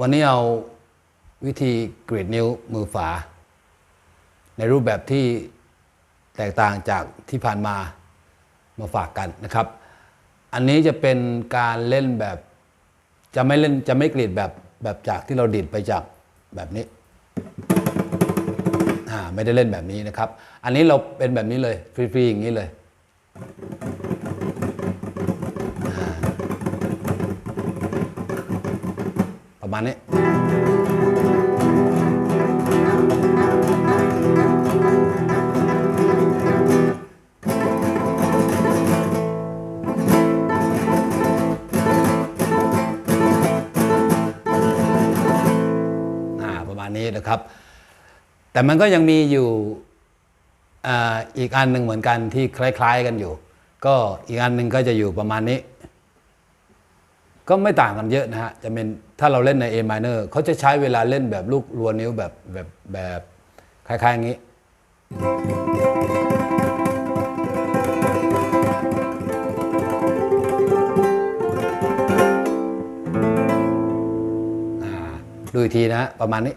วันนี้เอาวิธีกรีดนิ้วมือฝา ในรูปแบบที่แตกต่างจากที่ผ่านมามาฝากกันนะครับ อันนี้จะเป็นการเล่นแบบจะไม่เล่นจะไม่กรีดแบบแบบจากที่เราดีดไปจากแบบนี้อ่าไม่ได้เล่นแบบนี้นะครับ อันนี้เราเป็นแบบนี้เลยฟรีๆอย่างนี้เลย ประ มาณนี้อ่าประมาณนี้นะครับ แต่มันก็ยังมีอยู่ออีกอันหนึ่งเหมือนกันที่คล้าย ๆกันอยู่ ก็อีกอันหนึ่งก็จะอยู่ประมาณนี้ ก็ไม่ต่างกันเยอะนะฮะ จะเป็นถ้าเราเล่นใน A minor เขาจะใช้เวลาเล่นแบบลูกรัวนิ้วแบบแบบแบบคล้ายๆอย่างนี้ ดูอีกทีนะประมาณนี้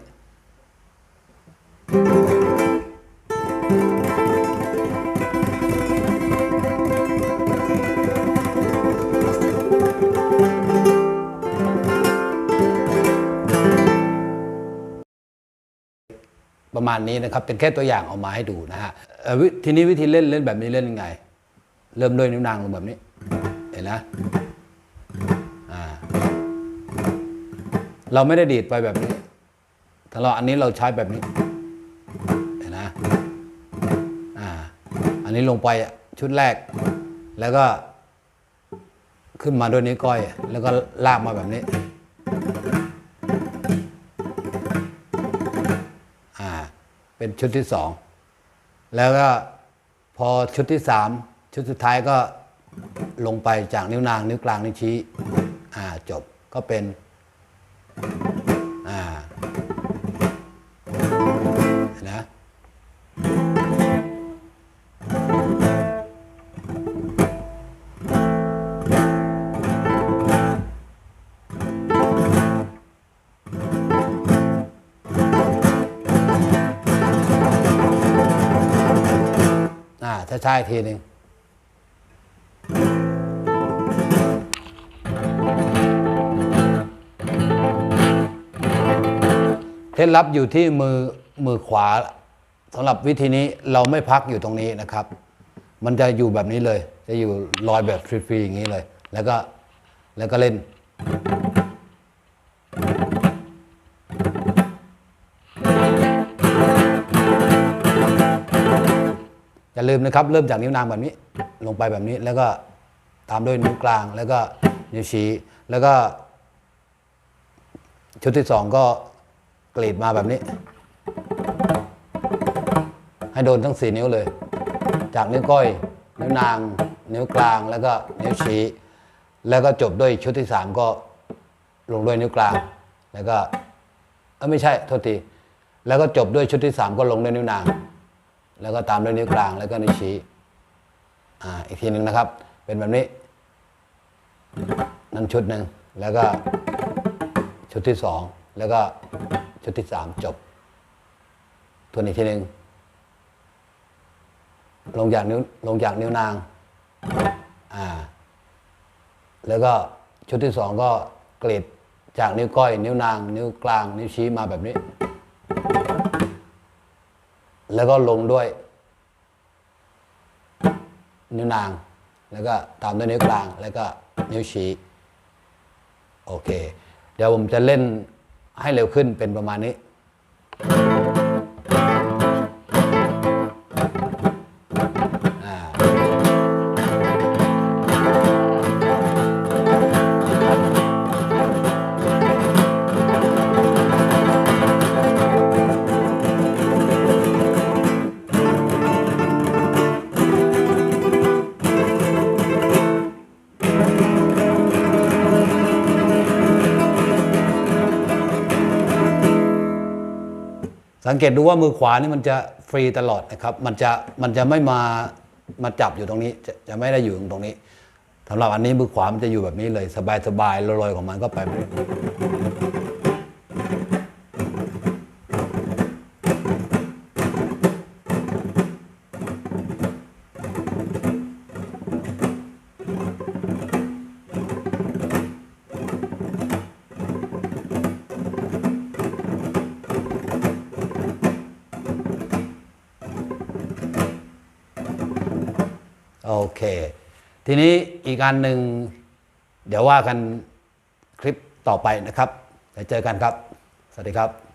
ประมาณนี้นะครับ เป็นแค่ตัวอย่างเอามาให้ดูนะฮะทีนี้วิธีเล่นเล่นแบบนี้เล่นยังไง เริ่มด้วยนิ้วนางลงแบบนี้ เห็นนะเราไม่ได้ดีดไปแบบนี้แต่เราอันนี้เราใช้แบบนี้เห็นนะอ่าอันนี้ลงไปชุดแรก แล้วก็ขึ้นมาด้วยนิ้วก้อย แล้วก็ลากมาแบบนี้ เป็นชุดที่สองแล้วก็พอชุดที่สามชุดสุดท้ายก็ลงไปจากนิ้วนางนิ้วกลางนิ้วชี้อ่าจบก็เป็นอ่า ช้าๆอีกทีหนึ่งเคล็ดลับอยู่ที่มือมือขวาสำหรับวิธีนี้เราไม่พักอยู่ตรงนี้นะครับ มันจะอยู่แบบนี้เลย จะอยู่ลอยแบบฟรีๆอย่างนี้เลย แล้วก็แล้วก็เล่น ลืมนะครับ เริ่มจากนิ้วนางแบบนี้ ลงไปแบบนี้แล้วก็ตามด้วยนิ้วกลางแล้วก็นิ้วชี้แล้วก็ชุดที่สองก็กรีดมาแบบนี้ ให้โดนทั้งสี่นิ้วเลย จากนิ้วก้อย นิ้วนาง นิ้วกลางแล้วก็นิ้วชี้ แล้วก็จบด้วยชุดที่สามก็ลงด้วยนิ้วกลาง แล้วก็เออไม่ใช่โทษทีแล้วก็จบด้วยชุดที่สามก็ลงด้วยนิ้วนาง แล้วก็ตามด้วยนิ้วกลางแล้วก็นิ้วชี้อ่าอีกทีหนึ่งนะครับ เป็นแบบนี้นั่นชุดหนึ่งแล้วก็ชุดที่สองแล้วก็ชุดที่สามจบทวนอีกทีหนึ่งลงจากนิ้วลงจากนิ้วนางอ่าแล้วก็ชุดที่สองก็กรีดจากนิ้วก้อย นิ้วนาง นิ้วกลาง นิ้วชี้มาแบบนี้ แล้วก็ลงด้วย นิ้วนาง แล้วก็ตามด้วยนิ้วกลาง แล้วก็นิ้วชี้ โอเค เดี๋ยวผมจะเล่นให้เร็วขึ้นเป็นประมาณนี้ สังเกตดูว่ามือขวานี่มันจะฟรีตลอดนะครับ มันจะมันจะไม่มามาจับอยู่ตรงนี้ จะจะไม่ได้อยู่ตรงนี้สำหรับอันนี้มือขวามันจะอยู่แบบนี้เลย สบายสบายๆลอยๆของมันก็ไป โอเค ทีนี้อีกอันหนึ่งเดี๋ยวว่ากันคลิปต่อไปนะครับเดี๋ยวเจอกันครับ สวัสดีครับ